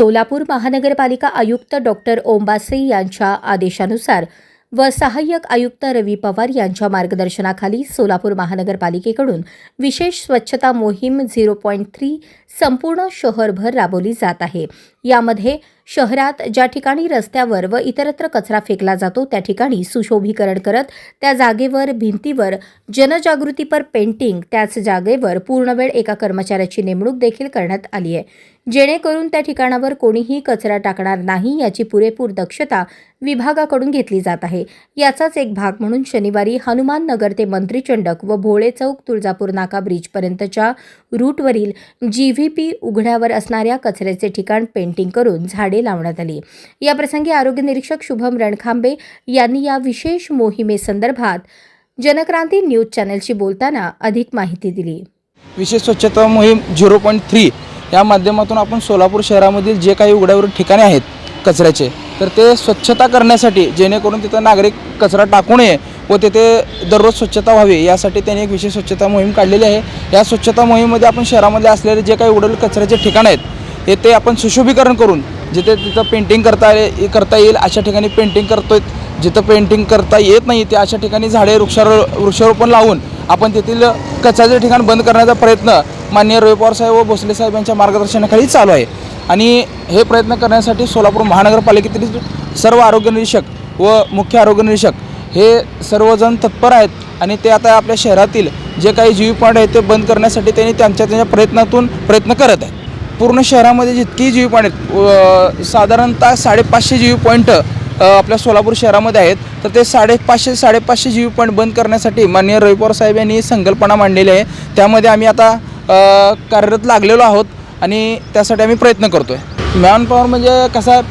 सोलापूर महानगरपालिका आयुक्त डॉक्टर ओंबासे यांच्या आदेशानुसार व सहाय्यक आयुक्त रवी पवार यांच्या मार्गदर्शनाखाली सोलापूर महानगरपालिकेकडून विशेष स्वच्छता मोहीम झिरो पॉईंट थ्री संपूर्ण शहरभर राबवली जात आहे. यामध्ये शहरात ज्या ठिकाणी रस्त्यावर व इतरत्र कचरा फेकला जातो त्या ठिकाणी सुशोभीकरण करत त्या जागेवर भिंतीवर जनजागृतीपर पेंटिंग त्याच जागेवर पूर्णवेळ एका कर्मचाऱ्याची नेमणूक देखील करण्यात आली आहे. जेणेकरून त्या ठिकाणावर कोणीही कचरा टाकणार नाही याची पुरेपूर दक्षता विभागाकडून घेतली जात आहे. याचाच एक भाग म्हणून शनिवारी हनुमान नगर ते मंत्रीचंडक व भोळे चौक तुळजापूर नाका ब्रिजपर्यंतच्या रूटवरील जी व्ही पी उघड्यावर असणाऱ्या कचऱ्याचे ठिकाण पेंटिंग करून झाडे लावण्यात आली. याप्रसंगी आरोग्य निरीक्षक शुभम रणखांबे यांनी या विशेष मोहिमेसंदर्भात जनक्रांती न्यूज चॅनलशी बोलताना अधिक माहिती दिली. विशेष स्वच्छता मोहीम झिरो पॉईंट थ्री या माध्यमातून आपण सोलापूर शहरामधील जे काही उघड्यावर ठिकाणे आहेत कचऱ्याचे तर ते स्वच्छता करण्यासाठी जेणेकरून तिथं नागरिक कचरा टाकू नये व तिथे दररोज स्वच्छता व्हावी यासाठी त्यांनी एक विशेष स्वच्छता मोहीम काढलेली आहे. या स्वच्छता मोहीममध्ये आपण शहरामध्ये असलेले जे काही उघडेल कचऱ्याचे ठिकाण आहेत हे ते आपण सुशोभीकरण करून जिथे तिथं पेंटिंग करता करता येईल अशा ठिकाणी पेंटिंग करतोय. जिथं पेंटिंग करता येत नाही ते अशा ठिकाणी झाडे वृक्षारो वृक्षारोपण लावून आपण तेथील कचऱ्याचे ठिकाण बंद करण्याचा प्रयत्न माननीय रविपवार साहेब व भोसले साहेब यांच्या मार्गदर्शनाखाली चालू आहे. आणि हे प्रयत्न करण्यासाठी सोलापूर महानगरपालिकेतील सर्व आरोग्य निरीक्षक व मुख्य आरोग्य निरीक्षक हे सर्वजण तत्पर आहेत आणि ते आता आपल्या शहरातील जे काही जीव पॉईंट आहेत ते बंद करण्यासाठी त्यांनी त्यांच्या त्यांच्या प्रयत्नातून प्रयत्न करत आहेत. पूर्ण शहरामध्ये जितकी जीव पॉईंट आहेत व साधारणतः साडेपाचशे जीव पॉईंट आपल्या सोलापूर शहरामध्ये आहेत. तर ते साडेपाचशे साडेपाचशे जीव पॉईंट बंद करण्यासाठी माननीय रविपवार साहेब यांनी संकल्पना मांडलेली आहे. त्यामध्ये आम्ही आता कार्यरत लागलेलो आहोत आणि त्यासाठी आम्ही प्रयत्न करतो आहे मॅन पॉवर म्हणजे कसं आहे,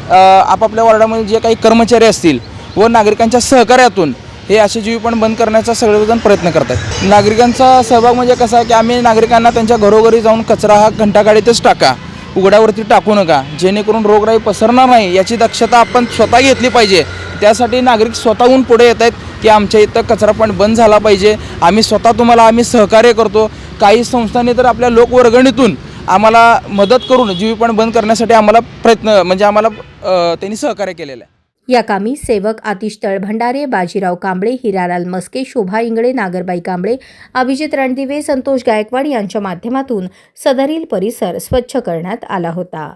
आपापल्या वॉर्डामध्ये जे काही कर्मचारी असतील व नागरिकांच्या सहकार्यातून हे असे जीव पण बंद करण्याचा सगळेजण प्रयत्न करतात नागरिकांचा सहभाग म्हणजे कसा आहे की आम्ही नागरिकांना त्यांच्या घरोघरी जाऊन कचरा हा घंटागाडीतच टाका. उघड्यावरती टाकू नका. जेणेकरून रोगराई पसरणार नाही याची दक्षता आपण स्वतः घेतली पाहिजे. त्यासाठी नागरिक स्वतःहून पुढे येत आहेत की आमच्या इथं कचरा पण बंद झाला पाहिजे. आम्ही स्वतः तुम्हाला आम्ही सहकार्य करतो. काही संस्थांनी तर आपल्या लोकवर्गणीतून आम्हाला मदत करून जीवीपण बंद करण्यासाठी आम्हाला प्रयत्न म्हणजे आम्हाला त्यांनी सहकार्य केलेलं आहे. या कामी सेवक आतिश तळभंडारे बाजीराव कांबळे हिरालाल मस्के शोभा इंगळे नागरबाई कांबळे अभिजित रणदिवे संतोष गायकवाड यांच्या माध्यमातून सदरील परिसर स्वच्छ करण्यात आला होता.